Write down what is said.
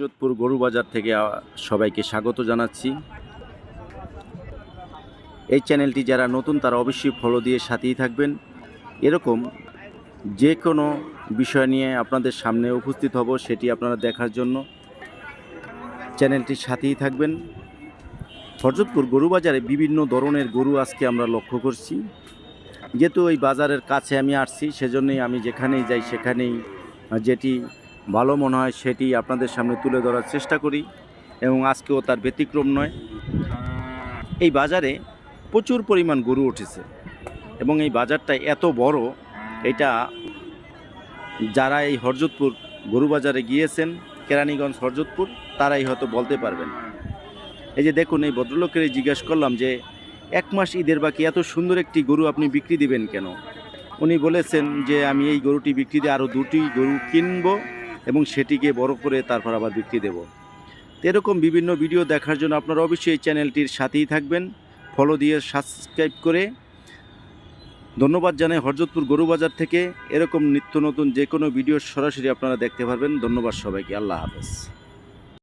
যোধপুর গরু বাজার থেকে সবাইকে স্বাগত জানাচ্ছি। এই চ্যানেলটি যারা নতুন, তারা অবশ্যই ফলো দিয়ে সাথেই থাকবেন। এরকম যে কোনো বিষয় নিয়ে আপনাদের সামনে উপস্থিত হব, সেটি আপনারা দেখার জন্য চ্যানেলটির সাথেই থাকবেন। হরজতপুর গরু বাজারে বিভিন্ন ধরনের গরু আজকে আমরা লক্ষ্য করছি। যেহেতু ওই বাজারের কাছে আমি আসছি, সেজন্যই আমি যেখানেই যাই, সেখানেই যেটি ভালো মনে হয় সেটি আপনাদের সামনে তুলে ধরার চেষ্টা করি এবং আজকেও তার ব্যতিক্রম নয়। এই বাজারে প্রচুর পরিমাণ গরু উঠেছে এবং এই বাজারটা এত বড়, এটা যারা এই হরজতপুর গরু বাজারে গিয়েছেন, কেরানীগঞ্জ হরজতপুর, তারাই হয়তো বলতে পারবেন। এই যে দেখুন, এই ভদ্রলোকের জিজ্ঞেস করলাম যে, এক মাস ঈদের বাকি, এত সুন্দর একটি গরু আপনি বিক্রি দিবেন কেন? উনি বলেছেন যে, আমি এই গরুটি বিক্রি দিয়ে আরও দুটি গরু কিনবো। এবং সেটিকে বড় করে তারপর আবার বিক্রি দেব। এরকম বিভিন্ন ভিডিও দেখার জন্য আপনারা অবশ্যই এই চ্যানেলটির সাথেই থাকবেন। ফলো দিয়ে সাবস্ক্রাইব করে ধন্যবাদ জানাই হরজতপুর গরুবাজার থেকে। এরকম নিত্য নতুন যে কোনো ভিডিও সরাসরি আপনারা দেখতে পারবেন। ধন্যবাদ সবাইকে। আল্লাহ হাফেজ।